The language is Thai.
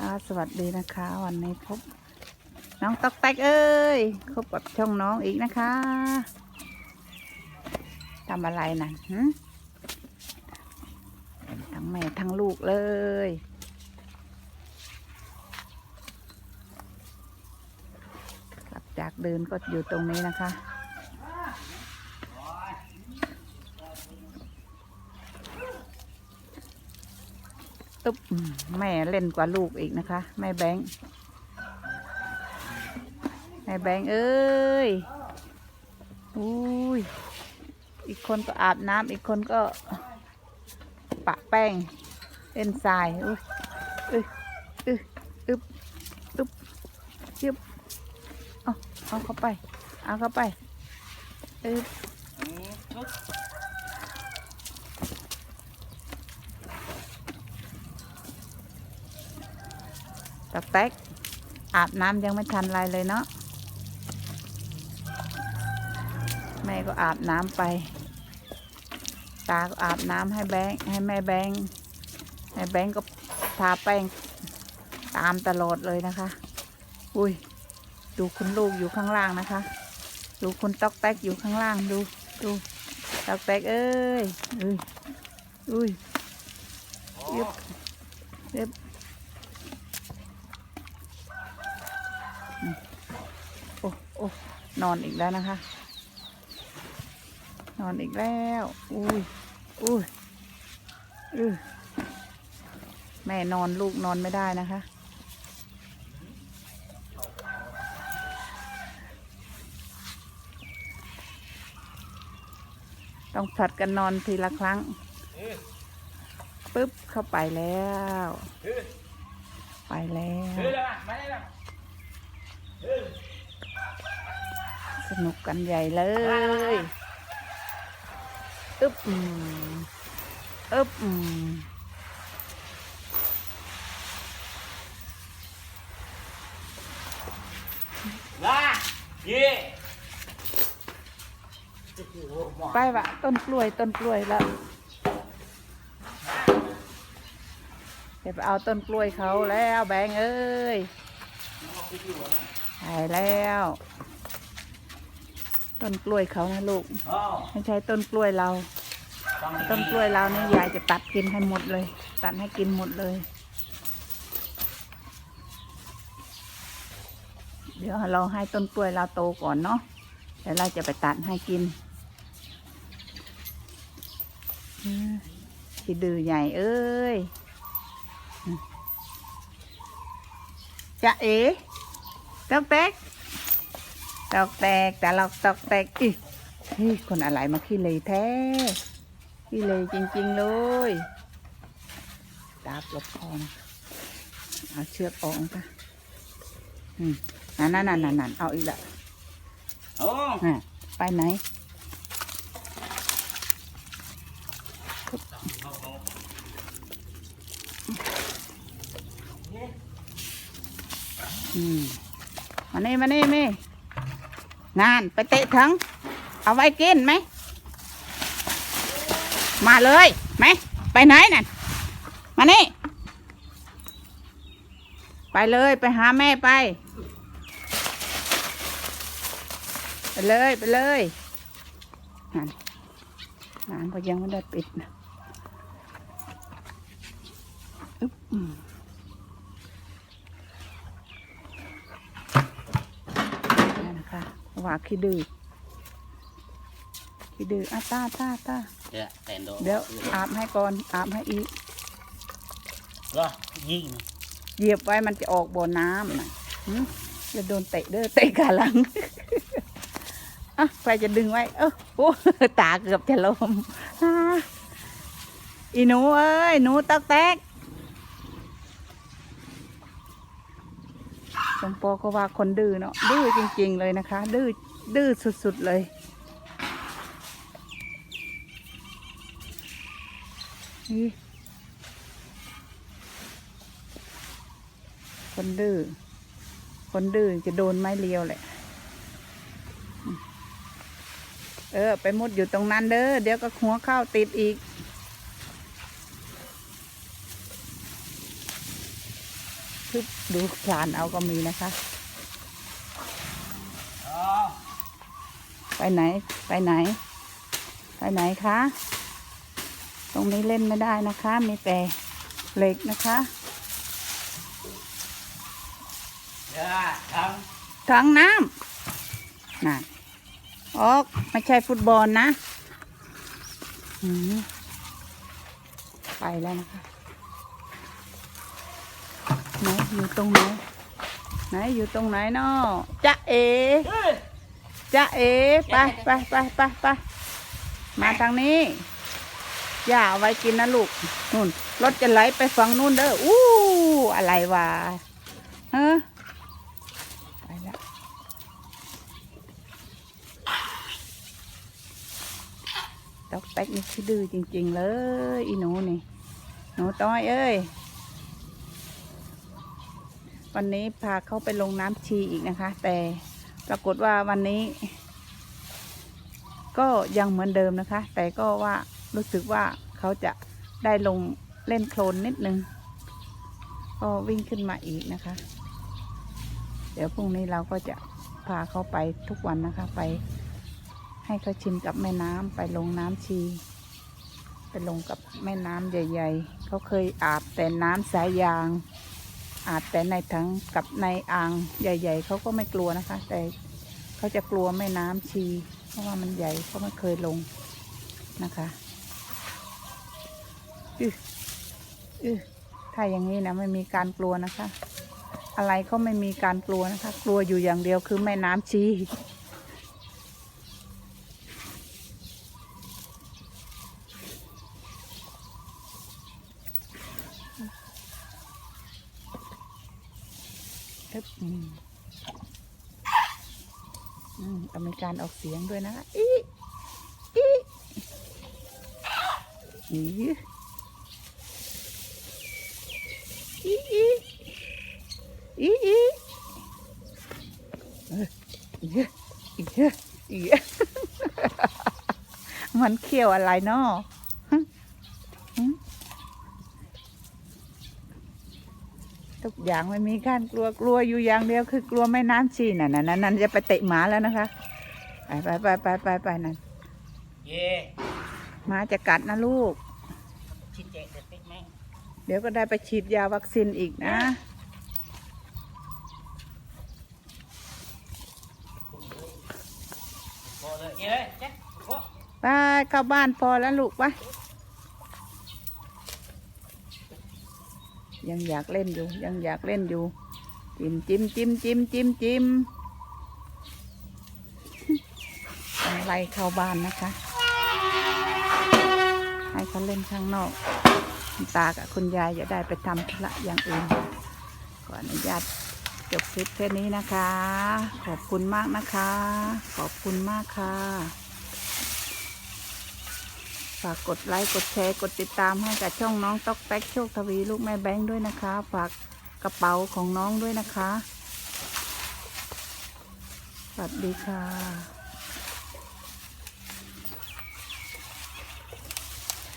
ค่ะสวัสดีนะคะ วันนี้พบ น้องตอกแตกเอ้ยพบกับช่องน้องอีกนะคะทำอะไรนั่นหึทั้งแม่ทั้งลูกเลย กลับจากเดินก็อยู่ตรงนี้นะคะ ตุ๊บแม่เล่นกว่าลูกอีกนะคะ แม่แบงค์แม่แบงค์เอ้ยอุ้ยอีกคนก็อาบน้ำอีกคนก็ปะแป้งเล่นทรายอุ้ยอึ๊อึ๊อึ๊บอึ๊บยึบเอาเอาเข้าไป เอาเข้าไปอึ๊บ ตะแตกอาบน้ำยังไม่ทันไรเลยเนาะแม่ก็อาบน้ำไป ตาก็อาบน้ำให้แบงให้แม่แบงแม่แบงก็ทาแป้งตามตลอดเลยนะคะ อุ้ย ดูคุณลูกอยู่ข้างล่างนะคะ ดูคุณตอกแตกอยู่ข้างล่างดูดูตอกแตกเอ้ยอุ้ยอุ้ยยึบยึบโอ้โอ้นอนอีกแล้วนะคะ นอนอีกแล้ว อุ้ยอุ้ยอือแม่นอนลูกนอนไม่ได้นะคะ ต้องผลัดกันนอนทีละครั้งปึ๊บเข้าไปแล้ว ไปแล้ว สนุกกันใหญ่เลยอึบอืมอึบอืมล่าเย่ไปวะต้นกล้วยต้นกล้วยแล้วเดี๋ยวไปเอาต้นกล้วยเขาแล้วแบงค์เอ้ยใช่แล้ว ต้นกล้วยเขานะลูกอ๋อไม่ใช่ต้นกล้วยเรา ต้นกล้วยเรานี่ยายจะตัดกินให้หมดเลย ตัดให้กินหมดเลย เดี๋ยวเราให้ต้นกล้วยเราโตก่อนเนาะเดี๋ยวเราจะไปตัดให้กินอืมที่ดื้อใหญ่เอ้ยอืมจะเอ๋ตอกแตก ตอกแตกแต่เราตอกแตกอีเฮ้ยคนอะไรมาขี้เลยแท้ขี้เลยจริง ๆ เลยตาบลบคอนะเอาเชือกออกค่ะอืมนั่นนั่นนั่นนั่นเอาอีกละโอ้น่ะไปไหนอืมมานี่มานี่มี่ งานไปเตะถึงเอาไว้กินไหม มาเลยไหมไปไหนนั่นมานี่ ไปเลยไปหาแม่ไป ไปเลยไปเลยนั่นน้ำก็ยังไม่ได้ปิดนะอึ๊บอืมนั่นนะคะ ว่าขี้ดื้อขี้ดื้ออะตาตาตาเดี๋ยวแต่งโดเดี๋ยวอาบให้ก่อนอาบให้อีกก็ยิงเหยียบไว้มันจะออกบ่อน้ำนะหึจะโดนเตะเด้อเตะขาหลังอะใครจะดึงไว้ เออโอ้ตาเกือบจะล้มอ่าอีหนูเอ้ยหนูตักแตก สมปอก็ว่าคนดื้อเนาะดื้อจริง ๆ เลยนะคะ ดื้อดื้อสุดๆเลยนี่คนดื้อคนดื้อจะโดนไม้เลียวแหละ เออ ไปมุดอยู่ตรงนั้นเด้อเดี๋ยวก็หัวเข้าติดอีก พึบดูคลานเอาก็มีนะคะอ๋อไปไหนไปไหน ไปไหนคะ ตรงนี้เล่นไม่ได้นะคะ มีแต่เหล็กนะคะเดี๋ยวทถังน้ำน่ะออกไม่ใช่ฟุตบอลนะอืมไปแล้วนะคะ ไหนอยู่ตรงไหนไหนอยู่ตรงไหนเนาะจ๊ะเอำเฮ้ยจ๊ะเอไปไปไปไปไปมาทางนี้ย่าเอาไว้กินนะลูกนู่นรถจะไหลไปฝั่งนู่นเด้ออู้อะไรวะเฮ้ไปแล้วตอกแตกนี่คือดื้อจริง ๆ เลยอีหนูนี่หนูต้อยเอ้ย วันนี้พาเขาไปลงน้ำชีอีกนะคะ แต่ปรากฏว่าวันนี้ ก็ยังเหมือนเดิมนะคะ แต่ก็ว่ารู้สึกว่าเขาจะได้ลงเล่นโคลนนิดนึง ก็วิ่งขึ้นมาอีกนะคะ เดี๋ยวพรุ่งนี้เราก็จะพาเขาไปทุกวันนะคะ ไป ให้เขาชินกับแม่น้ำไปลงน้ำชี ไปลงกับแม่น้ำใหญ่ ๆ เขาเคยอาบแต่น้ำสายยาง อาจแต่ในถังกับในอ่างใหญ่ ๆเขาก็ไม่กลัวนะคะ แต่เขาจะกลัวแม่น้ำชี เพราะว่ามันใหญ่เขาไม่เคยลงนะคะอืออือถ้าอย่างนี้นะไม่มีการกลัวนะคะ อะไรเขาไม่มีการกลัวนะคะ กลัวอยู่อย่างเดียวคือแม่น้ำชี อืมต้องมีการออกเสียงด้วยนะคะอีอีอีอีอีอีอีอีอีอีมันเขี้ยวอะไรเนาะฮะหึทุก อย่างไม่มีการกลัวกลัวอยู่อย่างเดียวคือกลัวแม่น้ำชีน่ะนั่นนั่นนั่นจะไปเตะหมาแล้วนะคะไปไปไปไปไปไปนั่นเย่หมาจะกัดนะลูกชิ้นเจ๊เด็ดปิ๊กแม่งเดี๋ยวก็ได้ไปฉีดยาวัคซีนอีกนะพอเลยเย่เลยเจ๊พอไปเข้าบ้านพอแล้วลูกไป ยังอยากเล่นอยู่ ยังอยากเล่นอยู่ จิ้มจิ้มจิ้มจิ้มจิ้มจิ้มองไล่เข้าบ้านนะคะ ให้เขาเล่นข้างนอกตากับคุณยายจะได้ไปทำธุระอย่างอื่น ขออนุญาตจบคลิปแค่นี้นะคะ ขอบคุณมากนะคะ ขอบคุณมากค่ะ ฝากกดไลค์กดแชร์กดติดตามให้กับช่องน้องต๊อกแต๊กโชคทวีลูกแม่แบงค์ด้วยนะคะ ฝากกระเป๋าของน้องด้วยนะคะ สวัสดีค่ะ